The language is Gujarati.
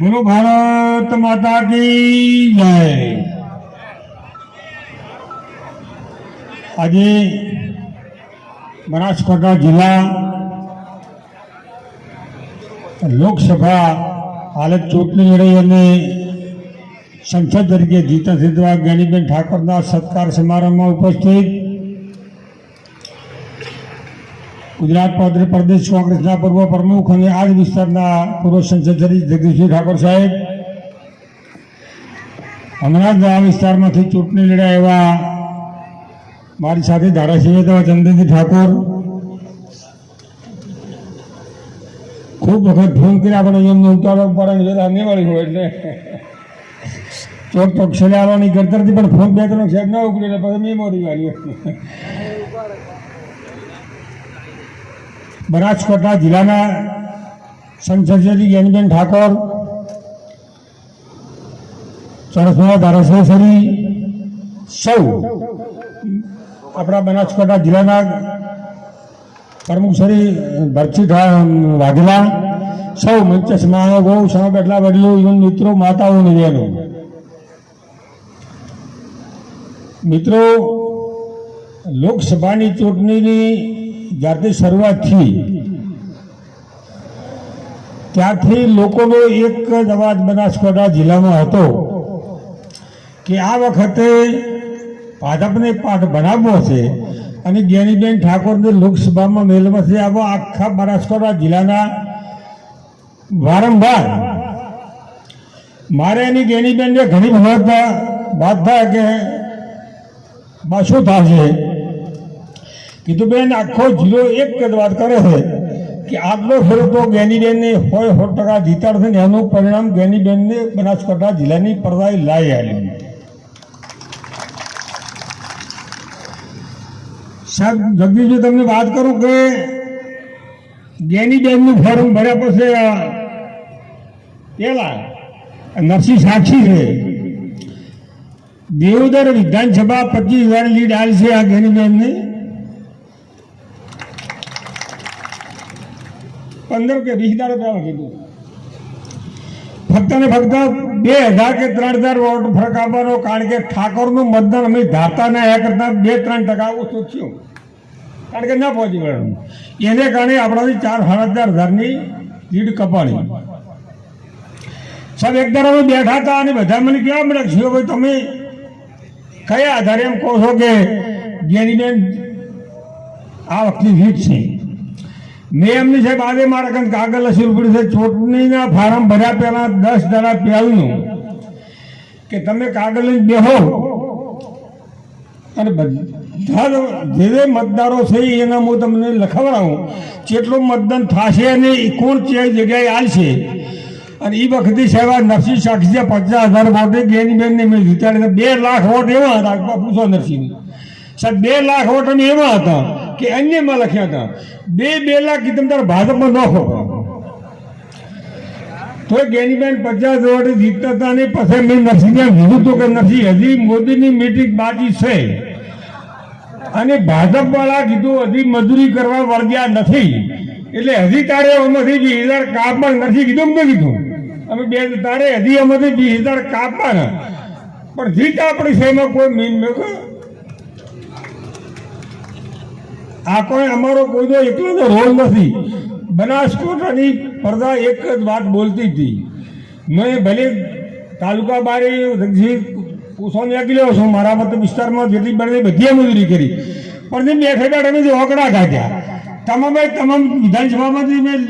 બોલો ભારત માતા કી જય આજે બનાસકાંઠા જિલ્લા લોકસભા હાલત ચૂંટણી લડી અને સંસદ તરીકે જીતા સિદ્ધવા જ્ઞાનીબેન ઠાકોરના સત્કાર સમારંભમાં ઉપસ્થિત ગુજરાત પ્રદેશ કોંગ્રેસના પૂર્વ પ્રમુખ અને આ જ વિસ્તારના પૂર્વ સંસદ સદસ્ય જગદીશભાઈ ઠાકોર સાહેબ. હમણાં જ આ વિસ્તારમાંથી ચૂંટણી લડ્યા એવા મારી સાથે ધારાસભ્ય તેવા ચંદ્રજી ઠાકોર. ખૂબ વખત ફોન કર્યા પણ એમને ઉતારો પડે નહીં મળ્યું એટલે. ચોક ચોક છેલ્લે આવવાની કરતા હતી પણ ફોન બે ત્રણ સાહેબ ના ઉકળી એટલે પછી મેમોરી વાળી. બનાસકાંઠા જિલ્લાના સંસદીય જ્ઞાનીબેન ઠાકોર સરસના ધારાસભ્ય શ્રી સૌ આપણા બનાસકાંઠા જિલ્લાના પ્રમુખ શ્રી ભરતી વાઘેલા, સૌ મંચસ્માં બહુ સમય બેઠલા વડીલો ઇવન મિત્રો, માતાઓ બહેનો. મિત્રો, લોકસભાની ચૂંટણીની જ્યારથી શરૂઆત થઈ, ત્યારથી લોકોનો એક જ અવાજ બનાસકાંઠા જિલ્લામાં હતો કે આ વખતે ભાજપને પાઠ બનાવવો છે અને જ્ઞાનીબેન ઠાકોરને લોકસભામાં મેલમાં છે આવા આખા બનાસકાંઠા જિલ્લાના વારંવાર. મારે એની જ્ઞાનીબેનને ઘણી વખત વાત થાય કે બા શું થશે? કીધું બેન આખો જિલ્લો એક જ વાત કરે છે કે આટલો ફેરો તો જ્ઞાનીબેનને હોય સો ટકા જીતાડશે ને એનું પરિણામ જ્ઞાનીબેનને બનાસકાંઠા જિલ્લાની પરદાય લાવી આવ્યું સાહેબ જગદીશભાઈ તમને વાત કરું કે જ્ઞાનીબેનનું ફોર્મ ભર્યા પછી આ પેલા નરસિંહ સાક્ષી છે દેવદર વિધાનસભા પચીસ હજાર લીડ આલ છે આ જ્ઞાનીબેનને પંદર કે વીસ હજાર રૂપિયા કીધું. ફક્ત ને ફક્ત બે હજાર કે ત્રણ હજાર વોટ ફરક આપવાનો, કારણ કે ઠાકોરનું મતદાન અમે ધાતાના એ કરતા બે, ત્રણ ટકા ઓછું થયું. કારણ કે ના પહોંચી વળવાનું. એને કારણે આપણાથી ચાર, સાડા ચાર હજારની લીડ કપાણી સાહેબ, એક ધારા અમે બેઠા હતા અને બધા મને કેવા મળે છે ભાઈ તમે કયા આધારે એમ કહો છો કે જેની બેન આ વખતની જીત છે? મેં એમની સાહેબ આજે મારા કંઈક કાગળ લસી પડ્યું છે, ચૂંટણીના ફાર્મ ભર્યા પહેલા દસ દાડા પહેલનું કે તમે કાગળ લઈને બેહો. અને બધા જે જે મતદારો છે એના હું તમને લખાવડાવું. જેટલું મતદાન થશે અને કોણ જે જગ્યાએ આવશે અને એ વખતે સાહેબ આ નરસિંહ સાક્ષીએ પચાસ હજાર વોટે જ્ઞાનીબેનને મેં જીતાડીને બે લાખ વોટ એવા હતા. પૂછો નરસિંહ. સાહેબ, બે લાખ વોટ અમે એવા હતા કે અન્યમાં લખ્યા હતા. બે બે લાખ તમે તારે ભાજપમાં નોખો તો ગેનીબેન પચાસ વોટે જીતતા હતા ને પછી મેં નરસિંહને કીધું તો કે નથી. હજી મોદીની મીટિંગ બાકી છે. અને ભાજપવાળા કીધું હજી મજૂરી કરવા વર્ગ્યા નથી. એટલે હજી તારે એમાંથી વીસ હજાર કાપમાં નથી કીધું મેં કીધું? અમે બે તારે હજી એમાંથી વીસ હજાર કાપવાના. પણ જીત આપણી છે એમાં કોઈ મીન મેં કહ્યું આ કોઈ અમારો કોઈનો એકલો રોલ નથી. બનાસકાંઠાની પડદા એક જ વાત બોલતી હતી. મેં ભલે તાલુકા બારી આપી લેવો છું, મારા મત વિસ્તારમાં જેટલી બને બધી મજૂરી કરી. પણ જે બેઠે બેઠે મેં જે ઓકડા કાઢ્યા. તમામે તમામ વિધાનસભામાંથી મેં